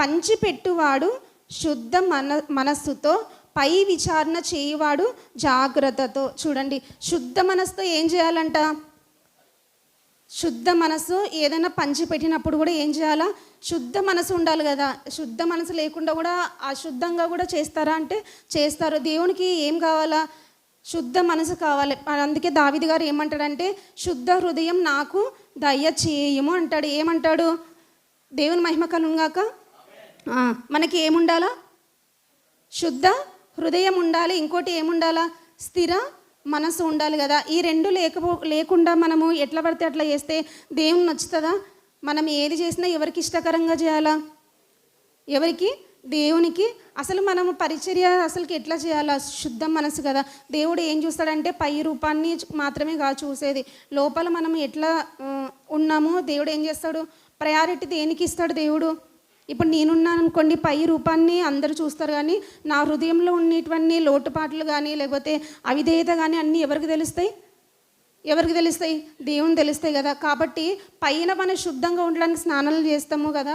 పంచిపెట్టువాడు శుద్ధ మన మనస్సుతో పై విచారణ చేయువాడు జాగ్రత్తతో. చూడండి శుద్ధ మనస్సుతో ఏం చేయాలంట? శుద్ధ మనసు ఏదైనా పంచి పెట్టినప్పుడు కూడా ఏం చేయాలా? శుద్ధ మనసు ఉండాలి కదా. శుద్ధ మనసు లేకుండా కూడా అశుద్ధంగా కూడా చేస్తారా అంటే చేస్తారు. దేవునికి ఏం కావాలా? శుద్ధ మనసు కావాలి. అందుకే దావిది గారు ఏమంటాడంటే శుద్ధ హృదయం నాకు దయ చేయము అంటాడు. ఏమంటాడు? దేవుని మహిమ కలుగాక మనకి ఏముండాలా? శుద్ధ హృదయం ఉండాలి ఇంకోటి ఏముండాలా? స్థిర మనసు ఉండాలి కదా. ఈ రెండు లేకపో లేకుండా మనము ఎట్లా పడితే అట్లా చేస్తే దేవుని నచ్చుతుందా? మనం ఏది చేసినా ఎవరికి ఇష్టకరంగా చేయాలా? ఎవరికి? దేవునికి. అసలు మనము పరిచర్య అసలుకి ఎట్లా చేయాలా? శుద్ధ మనసు కదా. దేవుడు ఏం చూస్తాడంటే పై రూపాన్ని మాత్రమే కాదు చూసేది. లోపల మనం ఎట్లా ఉన్నామో దేవుడు ఏం చేస్తాడు? ప్రయారిటీ దేనికి ఇస్తాడు దేవుడు? ఇప్పుడు నేనున్నాను అనుకోండి పై రూపాన్ని అందరూ చూస్తారు కానీ నా హృదయంలో ఉన్నటువంటి లోటుపాట్లు కానీ లేకపోతే అవిధేయత కానీ అన్నీ ఎవరికి తెలుస్తాయి? ఎవరికి తెలుస్తాయి? దేవుని తెలుస్తాయి కదా. కాబట్టి పైన మనం శుద్ధంగా ఉండడానికి స్నానాలు చేస్తాము కదా.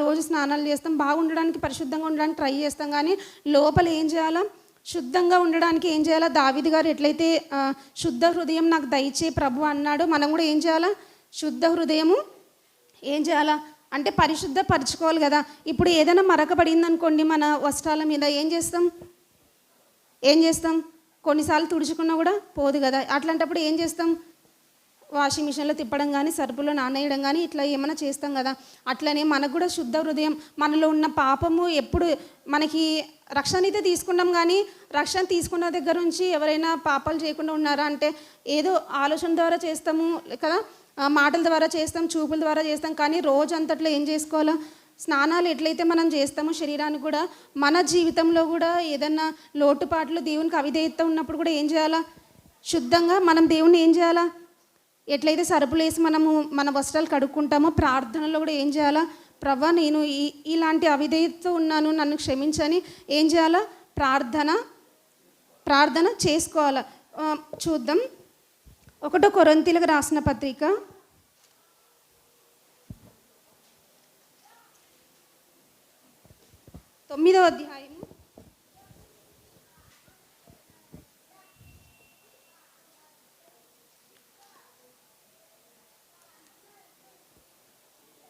రోజు స్నానాలు చేస్తాం. బాగుండడానికి పరిశుద్ధంగా ఉండడానికి ట్రై చేస్తాం కానీ లోపల ఏం చేయాలా? శుద్ధంగా ఉండడానికి ఏం చేయాలా? దావిది గారు ఎట్లయితే శుద్ధ హృదయం నాకు దయచే ప్రభు అన్నాడు మనం కూడా ఏం చేయాలా? శుద్ధ హృదయము ఏం చేయాలా? అంటే పరిశుద్ధ పరచుకోవాలి కదా. ఇప్పుడు ఏదైనా మరకబడింది అనుకోండి మన వస్త్రాల మీద ఏం చేస్తాం? ఏం చేస్తాం? కొన్నిసార్లు తుడుచుకున్నా కూడా పోదు కదా. అట్లాంటప్పుడు ఏం చేస్తాం? వాషింగ్ మిషన్లో తిప్పడం కానీ సరుపులో నానేయడం కానీ ఇట్లా ఏమైనా చేస్తాం కదా. అట్లనే మనకు కూడా శుద్ధ హృదయం మనలో ఉన్న పాపము ఎప్పుడు మనకి రక్షణ అయితే తీసుకున్నాం కానీ రక్షణ తీసుకున్న దగ్గర నుంచి ఎవరైనా పాపాలు చేయకుండా ఉన్నారా అంటే ఏదో ఆలోచన ద్వారా చేస్తాము కదా. మాటల ద్వారా చేస్తాం చూపుల ద్వారా చేస్తాం కానీ రోజు అంతట్లో ఏం చేసుకోవాలా? స్నానాలు ఎట్లయితే మనం చేస్తామో శరీరానికి కూడా మన జీవితంలో కూడా ఏదన్నా లోటుపాట్లు దేవునికి అవిధేయత ఉన్నప్పుడు కూడా ఏం చేయాలా? శుద్ధంగా మనం దేవుణ్ణి ఏం చేయాలా? ఎట్లయితే సరుపులు వేసి మనము మన వస్త్రాలు కడుక్కుంటామో ప్రార్థనలో కూడా ఏం చేయాలా? ప్రభా నేను ఈ ఇలాంటి అవిధేయతతో ఉన్నాను నన్ను క్షమించని ఏం చేయాలా? ప్రార్థన ప్రార్థన చేసుకోవాలా. చూద్దాం. ఒకటో కొరంతీలకు రాసిన పత్రిక. తొమ్మిదవ అధ్యాయం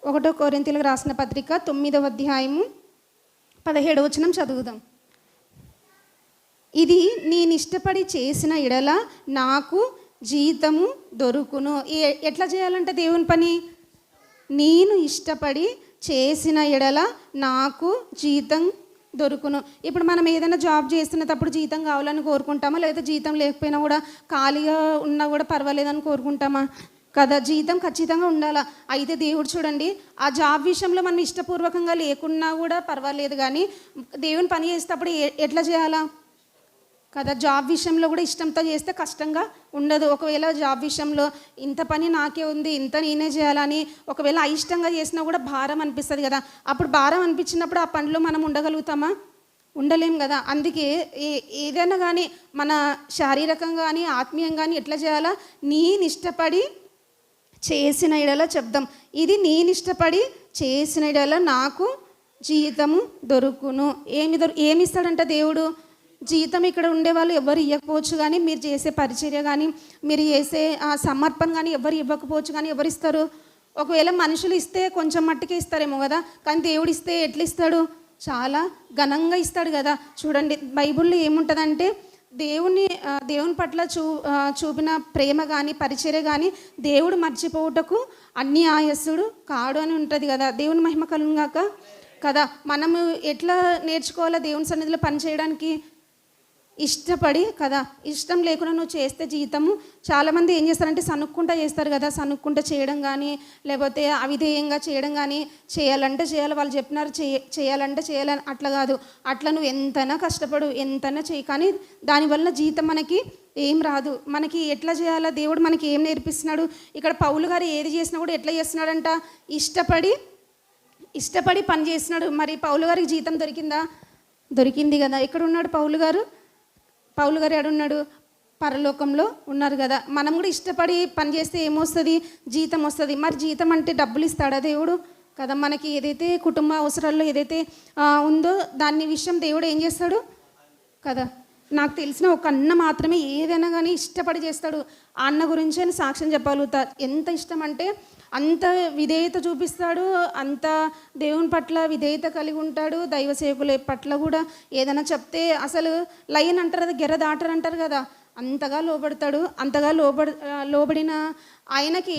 ఒకటో కోరింతలకు రాసిన పత్రిక తొమ్మిదవ అధ్యాయము పదిహేడు వచనం చదువుదాం. ఇది నేను ఇష్టపడి చేసిన ఎడల నాకు జీతము దొరుకును. ఎట్లా చేయాలంటే దేవుని పని? నేను ఇష్టపడి చేసిన ఎడల నాకు జీతం దొరుకును. ఇప్పుడు మనం ఏదైనా జాబ్ చేస్తున్నప్పుడు జీతం కావాలని కోరుకుంటామా? లేదా జీతం లేకపోయినా కూడా ఖాళీగా ఉన్నా కూడా పర్వాలేదని కోరుకుంటామా? కదా జీతం ఖచ్చితంగా ఉండాలా? అయితే దేవుడు చూడండి ఆ జాబ్ విషయంలో మనం ఇష్టపూర్వకంగా లేకున్నా కూడా పర్వాలేదు కానీ దేవుని పని చేసేటప్పుడు ఎట్లా చేయాలా? కదా జాబ్ విషయంలో కూడా ఇష్టంతో చేస్తే కష్టంగా ఉండదు. ఒకవేళ జాబ్ విషయంలో ఇంత పని నాకే ఉంది ఇంత నేనే చేయాలని ఒకవేళ అయిష్టంగా చేసినా కూడా భారం అనిపిస్తుంది కదా. అప్పుడు భారం అనిపించినప్పుడు ఆ పనిలో మనం ఉండగలుగుతామా? ఉండలేం కదా. అందుకే ఏ ఏదైనా కానీ మన శారీరకంగా కానీ ఆత్మీయం కానీ ఎట్లా చేయాలా? నేను ఇష్టపడి చేసిన ఎడల చెప్దాం. ఇది నేను ఇష్టపడి చేసిన ఎడల నాకు జీతము దొరుకును. ఏమి దొరు ఏమి ఇస్తాడంట దేవుడు? జీతం ఇక్కడ ఉండే వాళ్ళు ఎవరు ఇవ్వకపోవచ్చు కానీ మీరు చేసే పరిచర్య కానీ మీరు చేసే ఆ సమర్పణ కానీ ఎవరు ఇవ్వకపోవచ్చు కానీ ఎవరు ఇస్తారు? ఒకవేళ మనుషులు ఇస్తే కొంచెం మట్టుకే ఇస్తారేమో కదా కానీ దేవుడు ఇస్తే ఎట్లా ఇస్తాడు? చాలా ఘనంగా ఇస్తాడు కదా. చూడండి బైబిల్లో ఏముంటుందంటే దేవుని దేవుని పట్ల చూ చూపిన ప్రేమ కానీ పరిచర్య కానీ దేవుడు మర్చిపోవుటకు అన్ని ఆయస్సుడు కాడు అని ఉంటుంది కదా. దేవుని మహిమ కలుగాక కదా. మనము ఎట్లా నేర్చుకోవాలా దేవుని సన్నిధిలో పనిచేయడానికి? ఇష్టపడి కదా ఇష్టం లేకుండా నువ్వు చేస్తే జీతము. చాలామంది ఏం చేస్తారంటే సనుక్కుంటా చేస్తారు కదా సనుక్కుంటా చేయడం కానీ లేకపోతే అవిధేయంగా చేయడం కానీ చేయాలంటే చేయాలి వాళ్ళు చెప్పినారు చేయ చేయాలంటే చేయాలని అట్లా కాదు. అట్లా నువ్వు ఎంతైనా కష్టపడు ఎంతైనా చేయి. కానీ దానివల్ల జీతం మనకి ఏం రాదు. మనకి ఎట్లా చేయాలా? దేవుడు మనకి ఏం నేర్పిస్తున్నాడు? ఇక్కడ పౌలు గారు ఏది చేసినా కూడా ఎట్లా చేస్తున్నాడంట? ఇష్టపడి ఇష్టపడి పని చేస్తున్నాడు. మరి పౌలు గారికి జీతం దొరికిందా? దొరికింది కదా. ఎక్కడ ఉన్నాడు పౌలు గారు? పౌలు గారు ఎడున్నాడు పరలోకంలో ఉన్నారు కదా. మనం కూడా ఇష్టపడి పని చేస్తే ఏమొస్తుంది? జీతం వస్తుంది. మరి జీతం అంటే డబ్బులు ఇస్తాడా దేవుడు? కదా మనకి ఏదైతే కుటుంబ అవసరాల్లో ఏదైతే ఉందో దాని విషయం దేవుడు ఏం చేస్తాడు? కదా నాకు తెలిసిన ఒక అన్న మాత్రమే ఏదైనా కానీ ఇష్టపడి చేస్తాడు. ఆ అన్న గురించి అని సాక్ష్యం చెప్పగలుగుతా. ఎంత ఇష్టం అంటే అంత విధేయత చూపిస్తాడు అంత దేవుని పట్ల విధేయత కలిగి ఉంటాడు దైవ సేవకుల పట్ల కూడా ఏదైనా చెప్తే అసలు లైన్ అంటారు కదా గెర్ర దాటరు అంటారు కదా అంతగా లోబడతాడు. అంతగా లోబడి లోబడిన ఆయనకి